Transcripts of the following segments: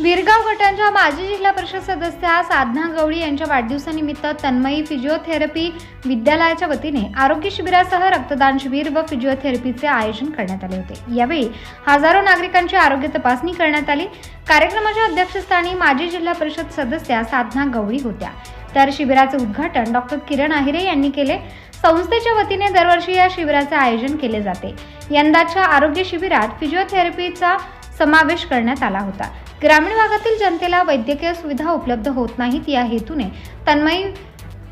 विरगाव गटांच्या माजी जिल्हा परिषद सदस्या साधना गवळी यांच्या वाढदिवसानिमित्त तन्मयी फिजिओथेरपी विद्यालयाच्या वतीने आरोग्य शिबिरासह रक्तदान शिबिर व फिजिओथेरपीचे आयोजन करण्यात आले होते. यावेळी हजारो नागरिकांची आरोग्य तपासणी करण्यात आली. कार्यक्रमाच्या अध्यक्षस्थानी माजी जिल्हा परिषद सदस्या साधना गवळी होत्या. तर शिबिराचे उद्घाटन डॉक्टर किरण आहिरे यांनी केले. संस्थेच्या वतीने दरवर्षी या शिबिराचे आयोजन केले जाते. यंदाच्या आरोग्य शिबिरात फिजिओथेरपीचा समावेश करण्यात आला होता. ग्रामीण भागातील जनतेला वैद्यकीय सुविधा उपलब्ध होत नाहीत या हेतूने तन्मयी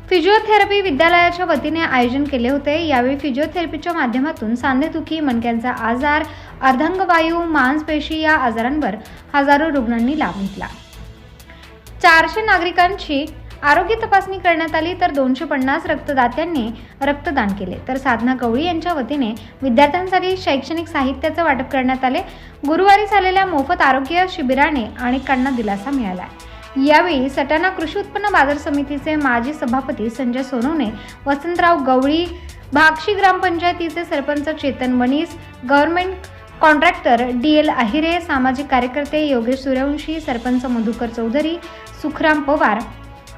फिजिओथेरपी विद्यालयाच्या वतीने आयोजन केले होते. यावेळी फिजिओथेरपीच्या माध्यमातून सांधेदुखी मणक्यांचा आजार अर्धांगवायू मांसपेशी या आजारांवर हजारो रुग्णांनी लाभ घेतला. चारशे नागरिकांची आरोग्य तपासणी करण्यात आली तर दोनशे पन्नास रक्तदात्यांनी रक्तदान केले. तर साधना गवळी यांच्या वतीने विद्यार्थ्यांसाठी शैक्षणिक साहित्याचं वाटप करण्यात आले. गुरुवारी झालेल्या मोफत आरोग्य शिबिराने अनेकांना दिलासा मिळाला. यावेळी सटाणा कृषी उत्पन्न बाजार समितीचे माजी सभापती संजय सोनवणे वसंतराव गवळी भागशी ग्रामपंचायतीचे sarpanch Chetan Manis government contractor D L Ahire सामाजिक कार्यकर्ते योगेश सूर्यवंशी सरपंच मधुकर चौधरी सुखराम पवार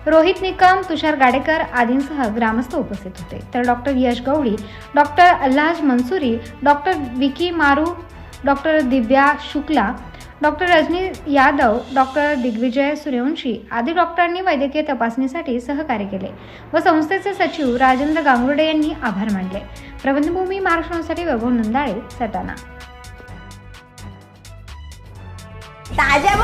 रोहित निकम तुषार गाडेकर आदींसह ग्रामस्थ उपस्थित होते. तर doctor Yash Gawali doctor Allaj Mansuri doctor Vicky Maru doctor Divya Shukla doctor Rajni Yadav doctor Digvijay Suryavanshi आदी डॉक्टरांनी वैद्यकीय तपासणीसाठी सहकार्य केले व संस्थेचे सचिव राजेंद्र गांगुर्डे यांनी आभार मानले. प्रबंधभूमी महाराष्ट्रासाठी वैभव नंदाळे सटाणा. ताज्या व